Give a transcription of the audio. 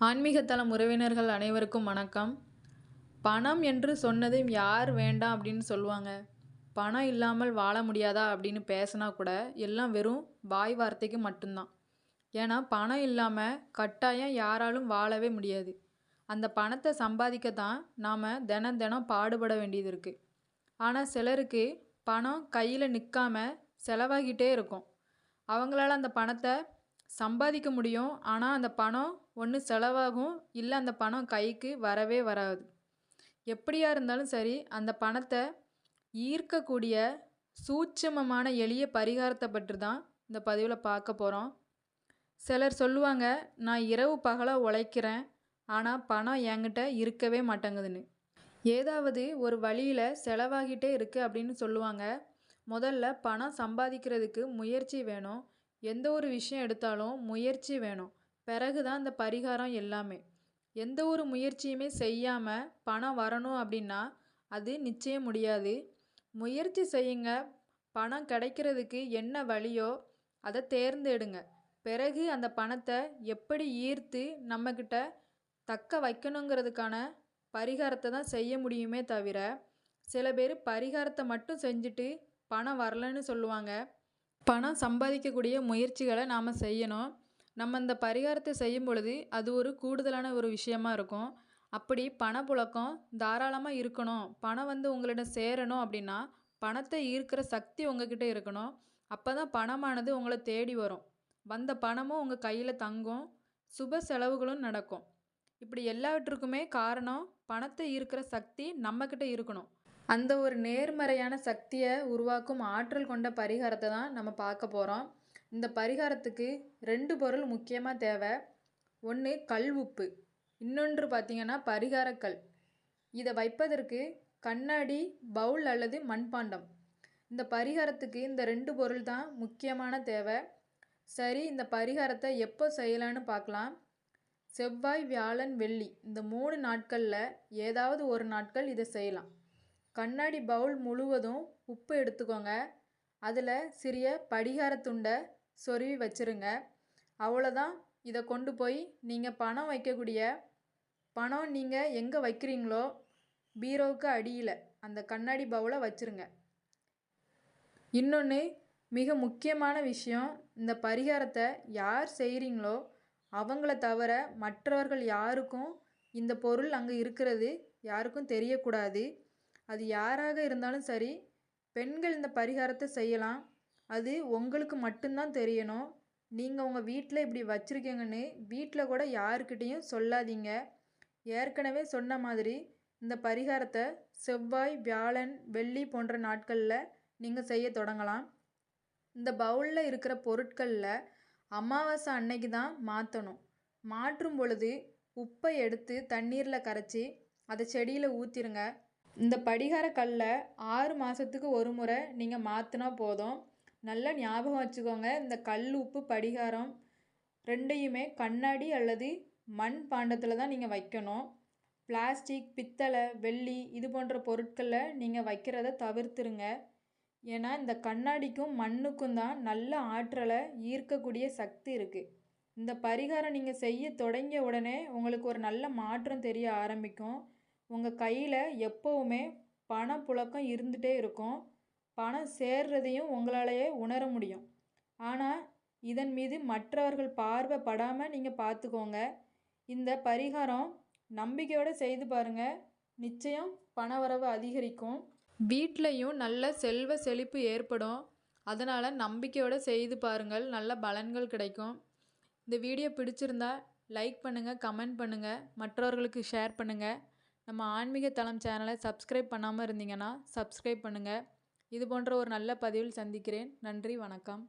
ஆன்மீகத்தலம் உறவினர்கள் அனைவருக்கும் வணக்கம். பணம் என்று சொன்னதும் யார் வேண்டாம் அப்படின்னு சொல்லுவாங்க. பணம் இல்லாமல் வாழ முடியாதா அப்படின்னு பேசினா கூட எல்லாம் வெறும் வாய் வார்த்தைக்கு மட்டும்தான். ஏன்னா பணம் இல்லாமல் கட்டாயம் யாராலும் வாழவே முடியாது. அந்த பணத்தை சம்பாதிக்க தான் நாம் தினம் தினம் பாடுபட வேண்டியது இருக்குது ஆனால் சிலருக்கு பணம் கையில் நிற்காம செலவாகிட்டே இருக்கும். அவங்களால அந்த பணத்தை சம்பாதிக்க முடியும். ஆனால் அந்த பணம் ஒன்று செலவாகும். இல்லை அந்த பணம் கைக்கு வரவே வராது. எப்படியா இருந்தாலும் சரி அந்த பணத்தை ஈர்க்கக்கூடிய சூட்சமமான எளிய பரிகாரத்தை பற்றி தான் இந்த பதிவில் பார்க்க போகிறோம் சிலர் சொல்லுவாங்க நான் இரவு பகலாக உழைக்கிறேன். ஆனால் பணம் என்கிட்ட இருக்கவே மாட்டேங்குதுன்னு. ஏதாவது ஒரு வழியில் செலவாகிட்டே இருக்குது அப்படின்னு சொல்லுவாங்க. முதல்ல பணம் சம்பாதிக்கிறதுக்கு முயற்சி வேணும். எந்த ஒரு விஷயம் எடுத்தாலும் முயற்சி வேணும். பிறகு தான் இந்த பரிகாரம் எல்லாமே. எந்த ஒரு முயற்சியுமே செய்யாமல் பணம் வரணும் அப்படின்னா அது நிச்சயம் முடியாது. முயற்சி செய்யுங்க. பணம் கிடைக்கிறதுக்கு என்ன வழியோ அதை தேர்ந்தெடுங்க. பிறகு அந்த பணத்தை எப்படி ஈர்த்து நம்மக்கிட்ட தக்க வைக்கணுங்கிறதுக்கான பரிகாரத்தை தான் செய்ய முடியுமே தவிர சில பேர் பரிகாரத்தை மட்டும் செஞ்சுட்டு பணம் வரலன்னு சொல்லுவாங்க. பணம் சம்பாதிக்கக்கூடிய முயற்சிகளை நாம் செய்யணும். நம்ம இந்த பரிகாரத்தை செய்யும் பொழுது அது ஒரு கூடுதலான ஒரு விஷயமா இருக்கும். அப்படி பணப்புழக்கம் தாராளமாக இருக்கணும். பணம் வந்து உங்களிடம் சேரணும் அப்படின்னா பணத்தை ஈர்க்கிற சக்தி உங்ககிட்ட இருக்கணும். அப்போ தான் பணமானது உங்களை தேடி வரும். வந்த பணமும் உங்கள் கையில் தங்கும். சுப செலவுகளும் நடக்கும். இப்படி எல்லாவற்றுக்குமே காரணம் பணத்தை ஈர்க்கிற சக்தி நம்மக்கிட்ட இருக்கணும். அந்த ஒரு நேர்மறையான சக்தியை உருவாக்கும் ஆற்றல் கொண்ட பரிகாரத்தை தான் நம்ம பார்க்க போகிறோம் இந்த பரிகாரத்துக்கு ரெண்டு பொருள் முக்கியமாக தேவை. ஒன்று கல் உப்பு இன்னொன்று பார்த்திங்கன்னா பரிகாரக்கல். இதை வைப்பதற்கு கண்ணாடி பவுல் அல்லது மண்பாண்டம். இந்த பரிகாரத்துக்கு இந்த ரெண்டு பொருள் தான் முக்கியமான தேவை. சரி இந்த பரிகாரத்தை எப்போ செய்யலான்னு பார்க்கலாம். செவ்வாய் வியாழன் வெள்ளி இந்த மூணு நாட்களில் ஏதாவது ஒரு நாட்கள் இதை செய்யலாம். கண்ணாடி பவுல் முழுவதும் உப்பு எடுத்துக்கோங்க. அதில் சிறிய படிகார துண்டை சொருவி வச்சுருங்க. அவ்வளோதான் இதை கொண்டு போய் நீங்கள் பணம் வைக்கக்கூடிய பணம் நீங்கள் எங்கே வைக்கிறீங்களோ பீரோவுக்கு அடியில் அந்த கண்ணாடி பவுலை வச்சுருங்க. இன்னொன்று மிக முக்கியமான விஷயம் இந்த பரிகாரத்தை யார் செய்கிறீங்களோ அவங்கள தவிர மற்றவர்கள் யாருக்கும் இந்த பொருள் அங்கே இருக்கிறது யாருக்கும் தெரியக்கூடாது. அது யாராக இருந்தாலும் சரி பெண்கள் இந்த பரிகாரத்தை செய்யலாம். அது உங்களுக்கு மட்டும்தான் தெரியணும். நீங்கள் உங்கள் வீட்டில் இப்படி வச்சுருக்கீங்கன்னு வீட்டில் கூட யாருக்கிட்டேயும் சொல்லாதீங்க. ஏற்கனவே சொன்ன மாதிரி இந்த பரிகாரத்தை செவ்வாய் வியாழன் வெள்ளி போன்ற நாட்களில் நீங்கள் செய்ய தொடங்கலாம். இந்த பவுலில் இருக்கிற பொருட்களில் அமாவாசை அன்னைக்கு தான் மாற்றணும் மாற்றும் பொழுது உப்பை எடுத்து தண்ணீரில் கரைச்சி அதை செடியில் ஊற்றிருங்க இந்த படிகார கல்லை ஆறு மாதத்துக்கு ஒரு முறை நீங்கள் மாற்றினா போதும். நல்லா ஞாபகம் வச்சுக்கோங்க இந்த கல் உப்பு படிகாரம் ரெண்டையுமே கண்ணாடி அல்லது மண் பாண்டத்தில் தான் நீங்கள் வைக்கணும். பிளாஸ்டிக் பித்தளை வெள்ளி இது போன்ற பொருட்களில் நீங்கள் வைக்கிறத தவிர்த்துருங்க. ஏன்னா இந்த கண்ணாடிக்கும் மண்ணுக்கும் தான் நல்ல ஆற்றலை ஈர்க்கக்கூடிய சக்தி இருக்குது இந்த பரிகாரம் நீங்கள் செய்ய தொடங்கிய உடனே உங்களுக்கு ஒரு நல்ல மாற்றம் தெரிய ஆரம்பிக்கும். உங்கள் கையில் எப்போவுமே பணப்புழக்கம் இருந்துகிட்டே இருக்கும். பணம் சேர்றதையும் உங்களாலேயே உணர முடியும். ஆனால் இதன் மீது மற்றவர்கள் பார்வை படாமல் நீங்கள் பார்த்துக்கோங்க இந்த பரிகாரம் நம்பிக்கையோடு செய்து பாருங்கள் நிச்சயம் பணவரவு அதிகரிக்கும். வீட்லேயும் நல்ல செல்வ செழிப்பு ஏற்படும். அதனால் நம்பிக்கையோடு செய்து பாருங்கள். நல்ல பலன்கள் கிடைக்கும். இந்த வீடியோ பிடிச்சிருந்தா லைக் பண்ணுங்கள் கமெண்ட் பண்ணுங்கள் மற்றவர்களுக்கு ஷேர் பண்ணுங்கள் நம்ம ஆன்மீக தளம் சேனலை சப்ஸ்கிரைப் பண்ணாமல் இருந்தீங்கன்னா சப்ஸ்கிரைப் பண்ணுங்கள் இது போன்ற ஒரு நல்ல பதிவில் சந்திக்கிறேன். நன்றி வணக்கம்.